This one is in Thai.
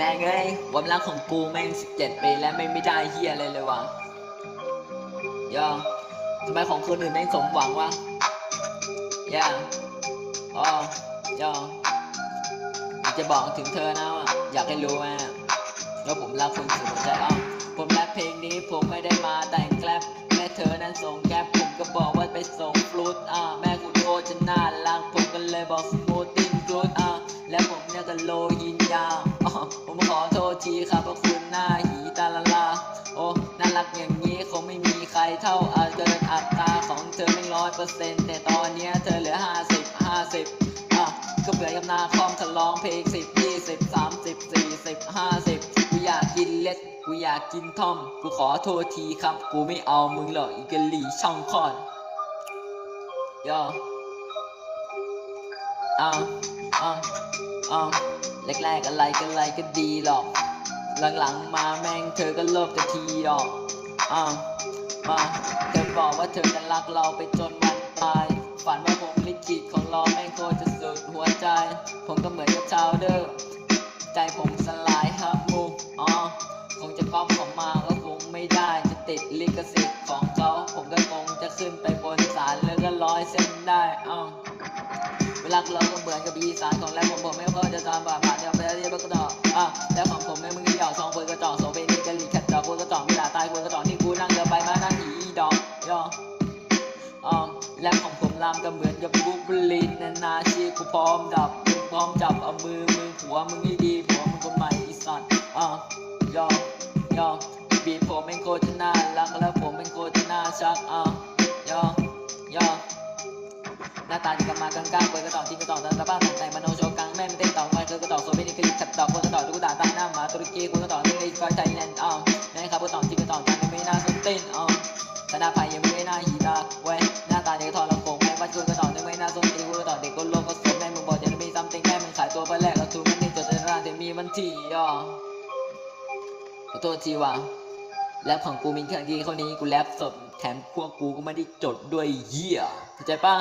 แม่งเอ้ยความรักของกูแม่งสิบเจ็ดปีแล้วไม่งไม่ได้เฮียอะไรเลยวะย่อทำไมของคนอื่นแม่งสมหวังวะย่าอ๋อย่าจะบอกถึงเธอนะว่าอยากให้รู้ว่าว่าผมรักคุณสุดหัวใจอ้อผมแรปเพลงนี้ผมไม่ได้มาแต่งแกลบแม่เธอนั้นส่งแกลบผมก็บอกว่าไปส่งฟลุตอ่าแม่คุณโอจะน่ารักผมก็เลยบอกสมูทติ้งฟลุตอ่า และผมเนี่ยก็โลยินยาวอ๋อผมขอโทษทีครับเพราะคุณหน้าหีตาละลา โอ้ น่ารักอย่างนี้คงไม่มีใครเท่าอาเกินอัตราของเธอไม่ร้อยเปอร์เซ็นต์แต่ตอนนี้เธอเหลือห้าสิบห้าสิบอะก็เบื่อกับนาคอมทะลองเพลงสิบยี่สิบสามสิบสี่สิบห้าสิบกูอยากกินเล็ดกูอยากกินทอม กูขอโทษทีครับ กูไม่เอามึงหรอกอีกะหลี่ช่องคอนย่ออ้าวอ้าว อ้าวแรกๆอะไรก็อะไรก็ดีหรอก หลังๆมาแม่งเธอก็โลภแต่ทีดอกอ้าวมาเธอบอกว่าเธอจะรักเราไปจนวันตาย ฝันว่าผมลิขิตของเราแม่งโคตรจะสุดหัวใจ ผมก็เหมือนกับชาวเดอร์ใจผมสลายฮับมูอ๋อคงจะก๊อปของมาก็คงไม่ได้จะติดลิขสิทธิ์ของเขา ผมก็คงจะขึ้นไปบนศาลแล้วก็ร้อยเส้นได้อ้าว เวลาเราก็เหมือนกับอีสานของแรกของผมไม่ค่อยจะตามบาผ่านเดียวไปเรียบก็ต่ออะแล้วของผมไม่มึงที่หยอกสองคนกระจอกโซเปนี่กะหรี่ขัดดอกคนกระจอกไม่ด่าตายคนกระจอกที่กูนั่งเดินไปมานั่งหีดอกยออ๋อและของผมลามก็เหมือนกับบุบลินนานาชีกูพร้อมดับพร้อมจับเอามือมือหัวมึงไม่ดีหัวมึงก็ใหม่อีสัตว์อะยอยอบีบผมเป็นโคตรน่ารักแล้วผมเป็นโคตรน่าชักอะยอยอาตาดีกันมากลางๆเปิดกระต่อจริงกระต่อต่ละบ้านแต่งมโนโชกลางแม่ไม่เต้นต่อมาเธอกระต่อโซเบนิกลิขัดดอคนกระต่อตุ๊กตาตั้งหน้ามาตุรกีคนกระต่อนี่ไอ้ไฟไทยแลนด์อ้าวนะครับกระต่อจริงกระต่อจังไม่น่าสนเต้นอ้าวธนาภัยยังไม่น่าหีตาเว้ยหน้าตาเด็กทอละโขงแม่ว่าคนกระต่อนี่ไม่น่าสนตีคนกระต่อเด็กคนโลกก็สนแม่มึงบอกจะมีซัมติงแม่มึงขายตัวไปแลกแล้วทูมันนี่จดในร้านแต่มีมันทีอะขอโทษทีว่ะแรปของกูมีแค่ที่เขานี้กูแรปสดแถมพวกกูก็ไม่ได้จดด้วยเหี้ยเข้าใจปะ